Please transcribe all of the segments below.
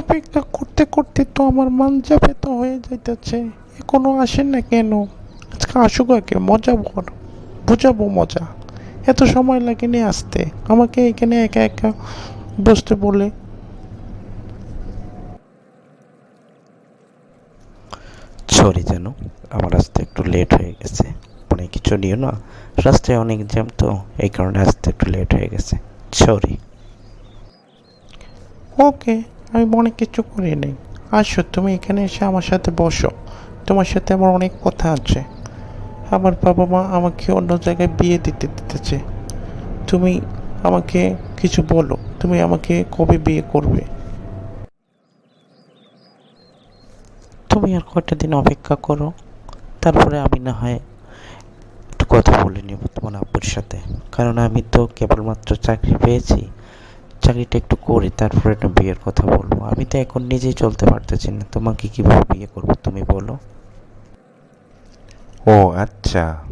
অপেক্ষা করতে করতে তো আমার মাঞ্জা ব্যথা হয়ে যাইতেছে। এখনও আসেন না কেন? আজকে আসুক আগে মজা বর বুঝাবো মজা। এত সময় লাগে নিয়ে আসতে। আমাকে এখানে একা একা বসতে বলে। সরি যেন আমার আসতে একটু লেট হয়ে গেছে। মানে কিছু নিও না রাস্তায় অনেক জ্যাম তো এই কারণে আসতে একটু লেট হয়ে গেছে। সরি ওকে আমি অনেক কিছু করি নেই। আসো, তুমি এখানে এসে আমার সাথে বসো। তোমার সাথে আমার অনেক কথা আছে। আমার বাবা মা আমাকে অন্য জায়গায় বিয়ে দিতে দিতেছে। তুমি আমাকে কিছু বলো। তুমি আমাকে কবে বিয়ে করবে? তুমি আর কয়টা দিন অপেক্ষা করো? তারপরে আমি না হয় একটু কথা বলে নেব তোমার আব্বুর সাথে। কারণ আমি তো কেবলমাত্র চাকরি পেয়েছি। চাকরিটা একটু করি তারপরে একটা বিয়ের কথা বলব। আমি তো এখন নিজেই চলতে পারতেছি না। তোমাকে কীভাবে বিয়ে করব তুমি বলো। ও আচ্ছা।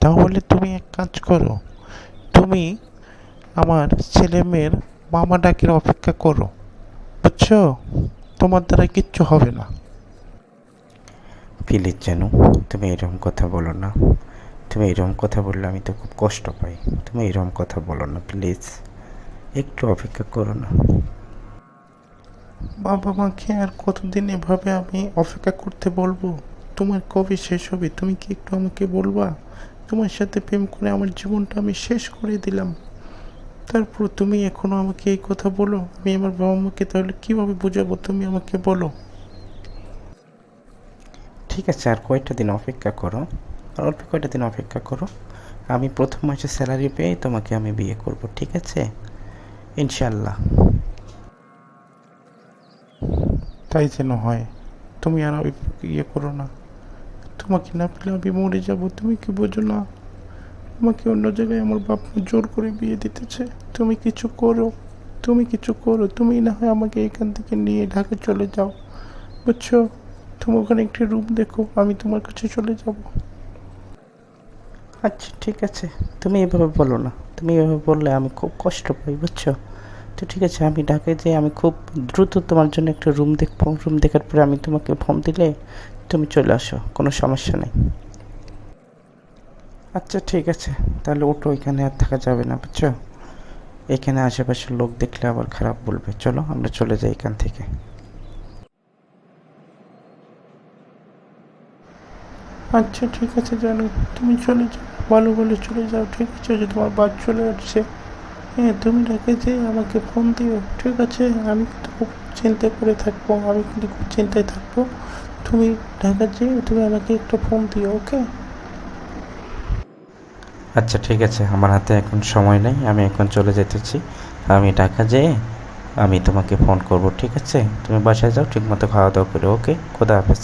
তাহলে তুমি এক কাজ করো। তুমি আমার ছেলে মেয়ের মামা ডাকের অপেক্ষা করো। বুঝছ? তোমার দ্বারা কিচ্ছু হবে না। প্লিজ যেন তুমি এরকম কথা বলো না। তুমি এরকম কথা বললে আমি তো খুব কষ্ট পাই। তুমি এরকম কথা বলো না প্লিজ। একটু অপেক্ষা করো না। বাবা মাকে আর কতদিন এভাবে আমি অপেক্ষা করতে বলব? তোমার কবে শেষ হবে? তুমি কি একটু আমাকে বলবা? তোমার সাথে প্রেম করে আমার জীবনটা আমি শেষ করে দিলাম। তারপর তুমি এখনও আমাকে এই কথা বলো। আমি আমার বাবা মাকে তাহলে কীভাবে বোঝাবো? তুমি আমাকে বলো। ঠিক আছে আর কয়টা দিন অপেক্ষা করো। আর অল্প কয়টা দিন অপেক্ষা করো। আমি প্রথম মাসে স্যালারি পেয়ে তোমাকে আমি বিয়ে করব ঠিক আছে? ইনশাল্লাহ তাই যেন হয়। তুমি আর ওই ইয়ে করো না। তোমাকে না পেলে আমি মরে যাব। তুমি কি বোঝো না? আমাকে অন্য জায়গায় আমার বাপ জোর করে বিয়ে দিতেছে। তুমি কিছু করো। তুমি কিছু করো। তুমি না হয় আমাকে এখান থেকে নিয়ে ঢাকা চলে যাও। বুঝছ? তুমি ওখানে একটি রুম দেখো। আমি তোমার কাছে চলে যাব। আচ্ছা ঠিক আছে। তুমি এভাবে বলো না। তুমি এভাবে বললে আমি খুব কষ্ট পাই, বুঝছ? তো ঠিক আছে, আমি ঢাকায় যেয়ে আমি খুব দ্রুত তোমার জন্য একটা রুম দেখব রুম দেখার পরে আমি তোমাকে ফোন দিলে তুমি চলে আসো, কোনো সমস্যা নেই। আচ্ছা ঠিক আছে। তাহলে ওটো এখানে আর থাকা যাবে না, বুঝছ? এখানে আশেপাশের লোক দেখলে আবার খারাপ বলবে। চলো, আমরা চলে যাই এখান থেকে। আচ্ছা ঠিক আছে, জানো। তুমি চলে যাও। ভালো ভালো চলে যাও, ঠিক আছে? যে তোমার বাদ চলে আসছে হ্যাঁ তুমি ডাকে যে আমাকে ফোন দিও, ঠিক আছে? আমি কিন্তু খুব চিন্তায় করে থাকব, আমি কিন্তু খুব চিন্তায় থাকব। তুমি ঢাকা যেয়ে তুমি আমাকে একটা ফোন দিও ওকে আচ্ছা ঠিক আছে। আমার হাতে এখন সময় নেই, আমি এখন চলে যেতেছি। আমি ঢাকা যেয়ে আমি তোমাকে ফোন করব, ঠিক আছে? তুমি বাসায় যাও, ঠিকমতো খাওয়া দাওয়া করে ওকে খোদা হাফেজ।